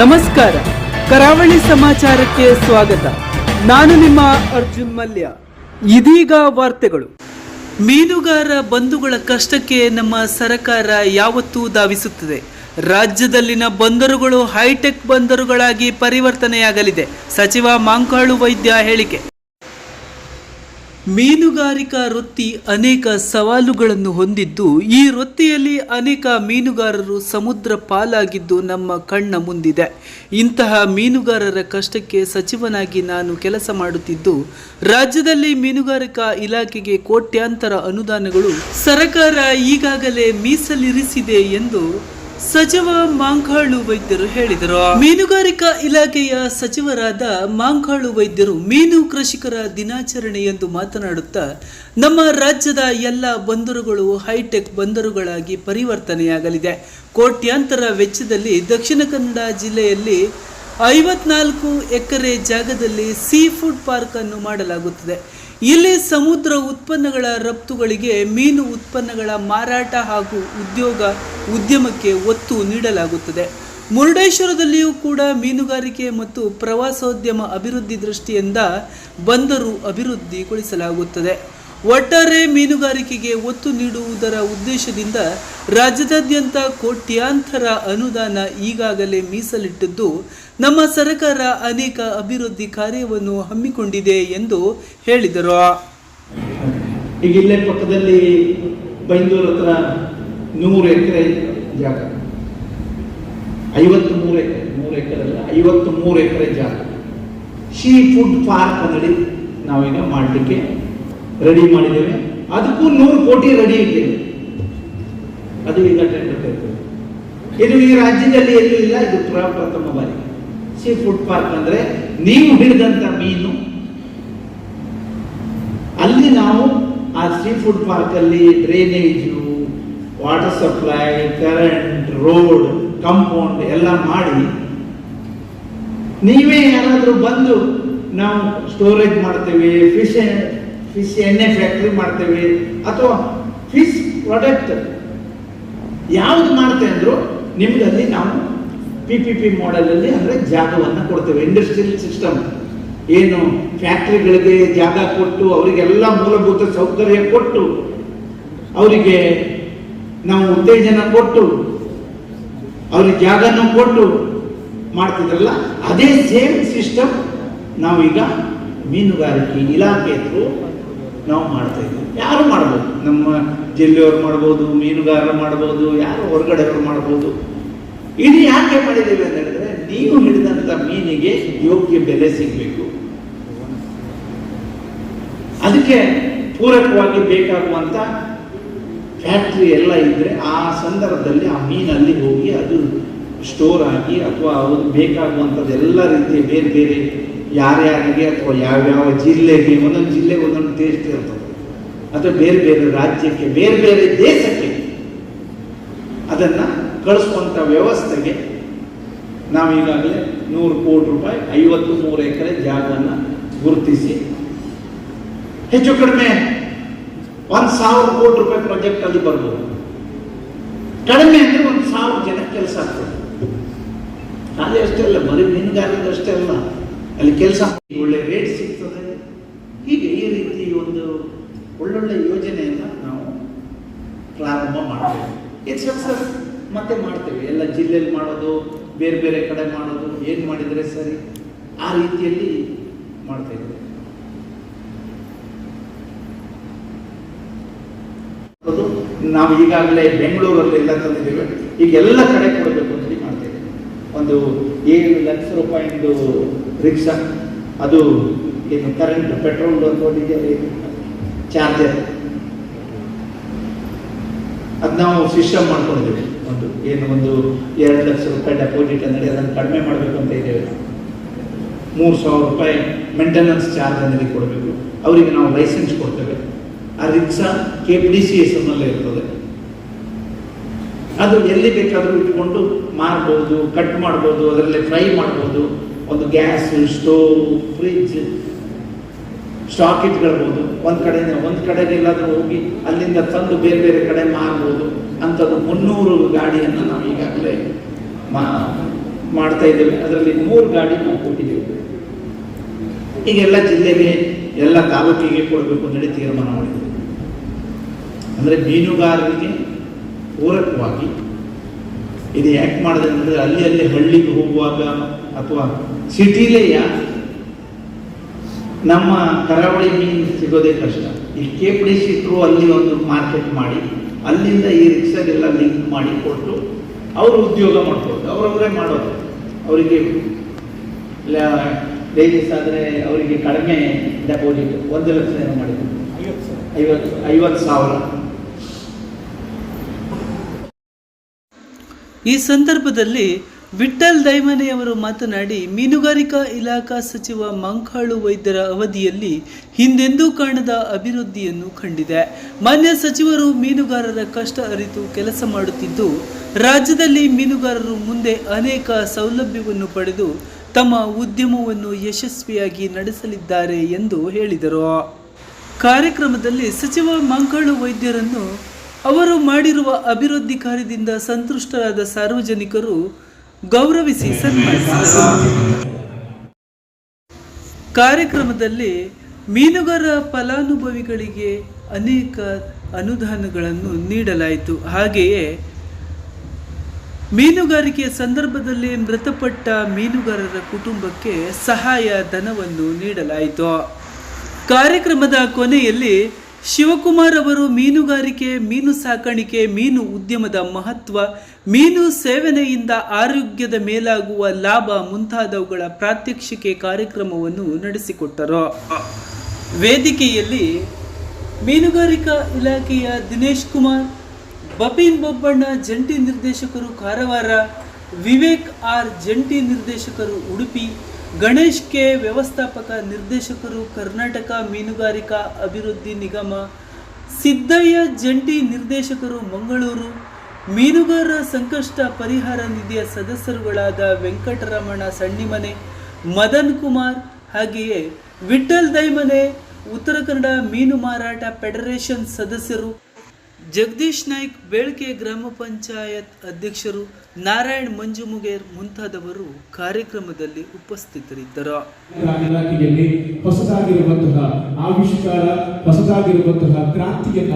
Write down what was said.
ನಮಸ್ಕಾರ. ಕರಾವಳಿ ಸಮಾಚಾರಕ್ಕೆ ಸ್ವಾಗತ. ನಾನು ನಿಮ್ಮ ಅರ್ಜುನ್ ಮಲ್ಯ. ಇದೀಗ ವಾರ್ತೆಗಳು. ಮೀನುಗಾರ ಬಂಧುಗಳ ಕಷ್ಟಕ್ಕೆ ನಮ್ಮ ಸರಕಾರ ಯಾವತ್ತೂ ಧಾವಿಸುತ್ತದೆ. ರಾಜ್ಯದಲ್ಲಿನ ಬಂದರುಗಳು ಹೈಟೆಕ್ ಬಂದರುಗಳಾಗಿ ಪರಿವರ್ತನೆಯಾಗಲಿದೆ. ಸಚಿವ ಮಾಂಕಾಳು ವೈದ್ಯ ಹೇಳಿಕೆ. ಮೀನುಗಾರಿಕಾ ವೃತ್ತಿ ಅನೇಕ ಸವಾಲುಗಳನ್ನು ಹೊಂದಿದ್ದು, ಈ ವೃತ್ತಿಯಲ್ಲಿ ಅನೇಕ ಮೀನುಗಾರರು ಸಮುದ್ರ ಪಾಲಾಗಿದ್ದು ನಮ್ಮ ಕಣ್ಣ ಮುಂದಿದೆ. ಇಂತಹ ಮೀನುಗಾರರ ಕಷ್ಟಕ್ಕೆ ಸಚಿವನಾಗಿ ನಾನು ಕೆಲಸ ಮಾಡುತ್ತಿದ್ದು, ರಾಜ್ಯದಲ್ಲಿ ಮೀನುಗಾರಿಕಾ ಇಲಾಖೆಗೆ ಕೋಟ್ಯಾಂತರ ಅನುದಾನಗಳು, ಸರ್ಕಾರ ಈಗಾಗಲೇ ಮೀಸಲಿರಿಸಿದೆ ಎಂದು ಸಚಿವ ಮಾಂಕಾಳು ವೈದ್ಯರು ಹೇಳಿದರು. ಮೀನುಗಾರಿಕಾ ಇಲಾಖೆಯ ಸಚಿವರಾದ ಮಾಂಕಾಳು ವೈದ್ಯರು ಮೀನು ಕೃಷಿಕರ ದಿನಾಚರಣೆ ಎಂದು ಮಾತನಾಡುತ್ತಾ, ನಮ್ಮ ರಾಜ್ಯದ ಎಲ್ಲ ಬಂದರುಗಳು ಹೈಟೆಕ್ ಬಂದರುಗಳಾಗಿ ಪರಿವರ್ತನೆಯಾಗಲಿದೆ. ಕೋಟ್ಯಾಂತರ ವೆಚ್ಚದಲ್ಲಿ ದಕ್ಷಿಣ ಕನ್ನಡ ಜಿಲ್ಲೆಯಲ್ಲಿ ಐವತ್ನಾಲ್ಕು ಎಕರೆ ಜಾಗದಲ್ಲಿ ಸೀ ಫುಡ್ ಪಾರ್ಕ್ ಅನ್ನು ಮಾಡಲಾಗುತ್ತದೆ. ಇಲ್ಲಿ ಸಮುದ್ರ ಉತ್ಪನ್ನಗಳ ರಫ್ತುಗಳಿಗೆ ಮೀನು ಉತ್ಪನ್ನಗಳ ಮಾರಾಟ ಹಾಗೂ ಉದ್ಯೋಗ ಉದ್ಯಮಕ್ಕೆ ಒತ್ತು ನೀಡಲಾಗುತ್ತದೆ. ಮುರುಡೇಶ್ವರದಲ್ಲಿಯೂ ಕೂಡ ಮೀನುಗಾರಿಕೆ ಮತ್ತು ಪ್ರವಾಸೋದ್ಯಮ ಅಭಿವೃದ್ಧಿ ದೃಷ್ಟಿಯಿಂದ ಬಂದರು ಅಭಿವೃದ್ಧಿಗೊಳಿಸಲಾಗುತ್ತದೆ. ಒಟ್ಟಾರೆ ಮೀನುಗಾರಿಕೆಗೆ ಒತ್ತು ನೀಡುವುದರ ಉದ್ದೇಶದಿಂದ ರಾಜ್ಯದಾದ್ಯಂತ ಕೋಟ್ಯಾಂತರ ಅನುದಾನ ಈಗಾಗಲೇ ಮೀಸಲಿಟ್ಟಿದ್ದು, ನಮ್ಮ ಸರ್ಕಾರ ಅನೇಕ ಅಭಿವೃದ್ಧಿ ಕಾರ್ಯವನ್ನು ಹಮ್ಮಿಕೊಂಡಿದೆ ಎಂದು ಹೇಳಿದರು. ಈಗ ಇಲ್ಲೇ ಪಕ್ಕದಲ್ಲಿ ಬೈಂದೂರು ಹತ್ರ ನೂರು ಎಕರೆ ಜಾಗ. ಐವತ್ತು ಮೂರು ಎಕರೆ ಮೂರು ಎಕರೆ ಅಲ್ಲ ಐವತ್ತು ಮೂರು ಎಕರೆ ಜಾಗ. ಶೀ ಫುಡ್ ಪಾರ್ಕ್ ಅನ್ನಡಿ ನಾವೀಗ ಮಾಡಲಿಕ್ಕೆ ರೆಡಿ ಮಾಡಿದ್ದೇವೆ. ಅದಕ್ಕೂ ನೂರು ಕೋಟಿ ರೆಡಿ ಇಟ್ಟಿದೆ ಅದು ಈಗ ಟೆಂಡರ್ ಇದು ಈ ರಾಜ್ಯದಲ್ಲಿ ಎಲ್ಲೂ ಇಲ್ಲ, ಇದು ಪ್ರ- ಪ್ರಥಮ ಬಾರಿ. ಸೀ ಫುಡ್ ಪಾರ್ಕ್ ಅಂದ್ರೆ ನೀವು ಹಿಡಿದಂತ ಮೀನು. ಅಲ್ಲಿ ನಾವು ಆ ಸೀ ಫುಡ್ ಪಾರ್ಕ್ ಅಲ್ಲಿ drainage water supply current road compound ಎಲ್ಲ ಮಾಡಿ ನೀವೇ ಯಾರಾದರೂ ಬಂದು ನಾವು ಸ್ಟೋರೇಜ್ ಮಾಡ್ತೇವೆ ಫಿಶ್ ಫಿಶ್ ಎಣ್ಣೆ ಫ್ಯಾಕ್ಟ್ರಿ ಮಾಡ್ತೇವೆ ಅಥವಾ ಫಿಶ್ ಪ್ರಾಡಕ್ಟ್ ಯಾವ್ದು ಮಾಡ್ತೇವೆ ಅಂದ್ರು ನಿಮ್ಗೆ ನಾವು ಪಿ ಪಿ ಪಿ ಮಾಡೆಲಲ್ಲಿ ಅಂದರೆ ಜಾಗವನ್ನು ಕೊಡ್ತೇವೆ. ಇಂಡಸ್ಟ್ರಿಯಲ್ ಸಿಸ್ಟಮ್ ಏನು ಫ್ಯಾಕ್ಟ್ರಿಗಳಿಗೆ ಜಾಗ ಕೊಟ್ಟು ಅವರಿಗೆಲ್ಲ ಮೂಲಭೂತ ಸೌಕರ್ಯ ಕೊಟ್ಟು ಅವರಿಗೆ ನಾವು ಉತ್ತೇಜನ ಕೊಟ್ಟು ಅವ್ರಿಗೆ ಜಾಗನ ಕೊಟ್ಟು ಮಾಡ್ತಿದ್ರಲ್ಲ, ಅದೇ ಸೇಮ್ ಸಿಸ್ಟಮ್ ನಾವೀಗ ಮೀನುಗಾರಿಕೆ ಇಲಾಖೆ ಥ್ರೂ ನಾವು ಮಾಡ್ತಾ ಇದ್ದೀವಿ. ಯಾರು ಮಾಡ್ಬೋದು? ನಮ್ಮ ಜಿಲ್ಲೆಯವ್ರು ಮಾಡ್ಬೋದು, ಮೀನುಗಾರರು ಮಾಡ್ಬೋದು, ಯಾರು ಹೊರಗಡೆಯವರು ಮಾಡ್ಬೋದು. ಇದು ಯಾಕೆ ಮಾಡಿದ್ದೇವೆ ಅಂತ ಹೇಳಿದ್ರೆ, ನೀವು ಹಿಡಿದಂಥ ಮೀನಿಗೆ ಯೋಗ್ಯ ಬೆಲೆ ಸಿಗಬೇಕು. ಅದಕ್ಕೆ ಪೂರಕವಾಗಿ ಬೇಕಾಗುವಂಥ ಫ್ಯಾಕ್ಟ್ರಿ ಎಲ್ಲ ಇದ್ರೆ ಆ ಸಂದರ್ಭದಲ್ಲಿ ಆ ಮೀನಲ್ಲಿ ಹೋಗಿ ಅದು ಸ್ಟೋರ್ ಆಗಿ ಅಥವಾ ಅವ್ರಿಗೆ ಬೇಕಾಗುವಂಥದ್ದೆಲ್ಲ ರೀತಿಯ ಬೇರೆ ಬೇರೆ ಯಾರ್ಯಾರಿಗೆ ಅಥವಾ ಯಾವ್ಯಾವ ಜಿಲ್ಲೆಗೆ, ಒಂದೊಂದು ಜಿಲ್ಲೆಗೆ ಒಂದೊಂದು ಟೇಸ್ಟ್ ಇರ್ತದೆ. ಅಥವಾ ಬೇರೆ ಬೇರೆ ರಾಜ್ಯಕ್ಕೆ, ಬೇರೆ ಬೇರೆ ದೇಶಕ್ಕೆ ಅದನ್ನು ಕಳಿಸುವಂಥ ವ್ಯವಸ್ಥೆಗೆ ನಾವು ಈಗಾಗಲೇ ನೂರು ಕೋಟಿ ರೂಪಾಯಿ, ಐವತ್ತು ಮೂರು ಎಕರೆ ಜಾಗವನ್ನು ಗುರುತಿಸಿ ಹೆಚ್ಚು ಕಡಿಮೆ ಒಂದು ಸಾವಿರ ಕೋಟಿ ರೂಪಾಯಿ ಪ್ರಾಜೆಕ್ಟ್ ಅಲ್ಲಿ ಬರ್ಬೋದು. ಕಡಿಮೆ ಅಂದರೆ ಒಂದು ಸಾವಿರ ಜನ ಕೆಲಸ ಆಗ್ತದೆ. ಖಾಲಿ ಅಷ್ಟೇ ಅಲ್ಲ, ಬರೀ ಮೀನುಗಾರಿಕೆ ಅಷ್ಟೇ ಅಲ್ಲ. ಅಲ್ಲಿ ಕೆಲಸ ಒಳ್ಳೆ ರೇಟ್ ಸಿಗ್ತದೆ. ಹೀಗೆ ಈ ರೀತಿ ಒಂದು ಒಳ್ಳೊಳ್ಳೆ ಯೋಜನೆಯನ್ನು ನಾವು ಪ್ರಾರಂಭ ಮಾಡ್ತೇವೆ. ಇದು ಸಕ್ಸಸ್ ಮತ್ತೆ ಮಾಡ್ತೇವೆ. ಎಲ್ಲ ಜಿಲ್ಲೆಯಲ್ಲಿ ಮಾಡೋದು, ಬೇರೆ ಬೇರೆ ಕಡೆ ಮಾಡೋದು, ಏನು ಮಾಡಿದರೆ ಸರಿ? ಆ ರೀತಿಯಲ್ಲಿ ಮಾಡ್ತಾ ಇದ್ದೇವೆ. ಅದು ನಾವು ಈಗಾಗಲೇ ಬೆಂಗಳೂರಲ್ಲಿ ಎಲ್ಲ ತಂದಿದ್ದೇವೆ. ಈಗ ಎಲ್ಲ ಕಡೆ ಕೊಡಬೇಕು ಅಂತ ಹೇಳಿ ಮಾಡ್ತಾ ಇದ್ದೇವೆ ಒಂದು ಏಳು ಲಕ್ಷ ರೂಪಾಯಿಂದು ರಿಕ್ಷಾ. ಅದು ಏನು ಕರೆಂಟ್ ಪೆಟ್ರೋಲ್ ಅಂದ್ಕೊಂಡಿದ್ದೇವೆ ಚಾರ್ಜರ್ ಅದು ನಾವು ಸಿಸ್ಟಮ್ ಮಾಡ್ಕೊಂಡಿದ್ದೇವೆ. ಒಂದು ಏನು ಒಂದು ಎರಡು ಲಕ್ಷ ರೂಪಾಯಿ ಡೆಪಾಸಿಟ್ ಅಂದರೆ ಅದನ್ನು ಕಡಿಮೆ ಮಾಡಬೇಕು ಅಂತ ಇದ್ದೇವೆ ಮೂರು ಸಾವಿರ ರೂಪಾಯಿ ಮೇಂಟೆನೆನ್ಸ್ ಚಾರ್ಜ್ ಅನ್ನೋದಕ್ಕೆ ಕೊಡಬೇಕು. ಅವರಿಗೆ ನಾವು ಲೈಸೆನ್ಸ್ ಕೊಡ್ತೇವೆ. ಆ rickshaw K P D C S ಇರ್ತದೆ. ಅದು ಎಲ್ಲಿ ಬೇಕಾದರೂ ಇಟ್ಕೊಂಡು ಮಾರ್ಬೋದು, ಕಟ್ ಮಾಡ್ಬೋದು, ಅದರಲ್ಲಿ ಫ್ರೈ ಮಾಡ್ಬೋದು. ಒಂದು ಗ್ಯಾಸ್, ಸ್ಟೋವ್, ಫ್ರಿಜ್, ಸ್ಟಾಕ್ ಇಟ್ಕೊಳ್ಬೋದು. ಒಂದು ಕಡೆಯಿಂದ ಒಂದು ಕಡೆಗೆ ಎಲ್ಲಾದರೂ ಹೋಗಿ ಅಲ್ಲಿಂದ ತಂದು ಬೇರೆ ಬೇರೆ ಕಡೆ ಮಾರ್ಬೋದು. ಅಂಥದ್ದು ಮುನ್ನೂರು ಗಾಡಿಯನ್ನು ನಾವು ಈಗಾಗಲೇ ಮಾ, ಮಾಡ್ತಾ ಇದ್ದೇವೆ. ಅದರಲ್ಲಿ ಮೂರು ಗಾಡಿ ನಾವು ಕೊಟ್ಟಿದ್ದೇವೆ. ಈಗೆಲ್ಲ ಜಿಲ್ಲೆಗೆ ಎಲ್ಲ ತಾಲೂಕಿಗೆ ಕೊಡಬೇಕು ಅಂತೇಳಿ ತೀರ್ಮಾನ ಮಾಡಿದ್ದೇವೆ. ಅಂದರೆ ಮೀನುಗಾರರಿಗೆ ಪೂರಕವಾಗಿ ಇದು ಯಾಕೆ ಮಾಡಿದೆ ಅಂದರೆ ಅಲ್ಲಿ ಅಲ್ಲಿ ಹಳ್ಳಿಗೆ ಹೋಗುವಾಗ ಅಥವಾ ಸಿಟಿಲೆಯ ನಮ್ಮ ಕರಾವಳಿ ಮೀನು ಸಿಗೋದೇ ಕಷ್ಟ. ಈ ಕೆ ಪಿ ಡಿ ಸಿಟ್ಟರು ಅಲ್ಲಿ ಒಂದು ಮಾರ್ಕೆಟ್ ಮಾಡಿ ಅಲ್ಲಿಂದ ಈ ರಿಕ್ಷಾಗೆಲ್ಲ ಲಿಂಕ್ ಮಾಡಿ ಕೊಟ್ಟು ಅವರು ಉದ್ಯೋಗ ಮಾಡ್ಕೊಳ್ಳೋದು ಅವರವರೇ ಮಾಡೋದು. ಅವರಿಗೆ ಲೇಡೀಸ್ ಆದರೆ ಅವರಿಗೆ ಕಡಿಮೆ ಡೆಪಾಸಿಟ್ ಒಂದು ಲಕ್ಷ ಏನೋ ಮಾಡಿದ್ರು. ಐವತ್ತು ಐವತ್ತು ಸಾವಿರ. ಈ ಸಂದರ್ಭದಲ್ಲಿ ವಿಠ್ಠಲ್ ದೈಮನೆಯವರು ಮಾತನಾಡಿ, ಮೀನುಗಾರಿಕಾ ಇಲಾಖಾ ಸಚಿವ ಮಂಕಾಳು ವೈದ್ಯರ ಅವಧಿಯಲ್ಲಿ ಹಿಂದೆಂದೂ ಕಾಣದ ಅಭಿವೃದ್ಧಿಯನ್ನು ಕಂಡಿದೆ. ಮಾನ್ಯ ಸಚಿವರು ಮೀನುಗಾರರ ಕಷ್ಟ ಅರಿತು ಕೆಲಸ ಮಾಡುತ್ತಿದ್ದು, ರಾಜ್ಯದಲ್ಲಿ ಮೀನುಗಾರರು ಮುಂದೆ ಅನೇಕ ಸೌಲಭ್ಯವನ್ನು ಪಡೆದು ತಮ್ಮ ಉದ್ಯಮವನ್ನು ಯಶಸ್ವಿಯಾಗಿ ನಡೆಸಲಿದ್ದಾರೆ ಎಂದು ಹೇಳಿದರು. ಕಾರ್ಯಕ್ರಮದಲ್ಲಿ ಸಚಿವ ಮಂಕಾಳು ವೈದ್ಯರನ್ನು ಅವರು ಮಾಡಿರುವ ಅಭಿವೃದ್ಧಿ ಕಾರ್ಯದಿಂದ ಸಂತುಷ್ಟರಾದ ಸಾರ್ವಜನಿಕರು ಗೌರವಿಸಿ ಸನ್ಮಾನಿಸಿದರು ಕಾರ್ಯಕ್ರಮದಲ್ಲಿ ಮೀನುಗಾರ ಫಲಾನುಭವಿಗಳಿಗೆ ಅನೇಕ ಅನುದಾನಗಳನ್ನು ನೀಡಲಾಯಿತು. ಹಾಗೆಯೇ ಮೀನುಗಾರಿಕೆಯ ಸಂದರ್ಭದಲ್ಲಿ ಮೃತಪಟ್ಟ ಮೀನುಗಾರರ ಕುಟುಂಬಕ್ಕೆ ಸಹಾಯ ಧನವನ್ನು ನೀಡಲಾಯಿತು. ಕಾರ್ಯಕ್ರಮದ ಕೊನೆಯಲ್ಲಿ ಶಿವಕುಮಾರ್ ಅವರು ಮೀನುಗಾರಿಕೆ, ಮೀನು ಸಾಕಾಣಿಕೆ, ಮೀನು ಉದ್ಯಮದ ಮಹತ್ವ, ಮೀನು ಸೇವನೆಯಿಂದ ಆರೋಗ್ಯದ ಮೇಲಾಗುವ ಲಾಭ ಮುಂತಾದವುಗಳ ಪ್ರಾತ್ಯಕ್ಷಿಕೆ ಕಾರ್ಯಕ್ರಮವನ್ನು ನಡೆಸಿಕೊಟ್ಟರು. ವೇದಿಕೆಯಲ್ಲಿ ಮೀನುಗಾರಿಕಾ ಇಲಾಖೆಯ ದಿನೇಶ್ ಕುಮಾರ್, ಬಪಿನ್ ಬೊಬ್ಬಣ್ಣ ಜಂಟಿ ನಿರ್ದೇಶಕರು ಕಾರವಾರ, ವಿವೇಕ್ ಆರ್ ಜಂಟಿ ನಿರ್ದೇಶಕರು ಉಡುಪಿ ಗಣೇಶ್ ಕೆ ವ್ಯವಸ್ಥಾಪಕ ನಿರ್ದೇಶಕರು ಕರ್ನಾಟಕ ಮೀನುಗಾರಿಕಾ ಅಭಿವೃದ್ಧಿ ನಿಗಮ, ಸಿದ್ದಯ್ಯ ಜಂಟಿ ನಿರ್ದೇಶಕರು ಮಂಗಳೂರು, ಮೀನುಗಾರರ ಸಂಕಷ್ಟ ಪರಿಹಾರ ನಿಧಿಯ ಸದಸ್ಯರುಗಳಾದ ವೆಂಕಟರಮಣ ಸಣ್ಣಿಮನೆ, ಮದನ್ ಕುಮಾರ್ ಹಾಗೆಯೇ ವಿಠಲ್ ದೈಮನೆ, ಉತ್ತರ ಕನ್ನಡ ಮೀನು ಮಾರಾಟ ಫೆಡರೇಷನ್ ಸದಸ್ಯರು ಜಗದೀಶ್ ನಾಯ್ಕ್ ಬೇಳ್ಕೆ ಗ್ರಾಮ ಪಂಚಾಯತ್ ಅಧ್ಯಕ್ಷರು ನಾರಾಯಣ್ ಮಂಜುಮುಗೇರ್ ಮುಂತಾದವರು ಕಾರ್ಯಕ್ರಮದಲ್ಲಿ ಉಪಸ್ಥಿತರಿದ್ದರು. ಇಲಾಖೆಯಲ್ಲಿ ಹೊಸದಾಗಿರುವಂತಹ ಆವಿಷ್ಕಾರ, ಹೊಸದಾಗಿರುವಂತಹ ಕ್ರಾಂತಿಯನ್ನ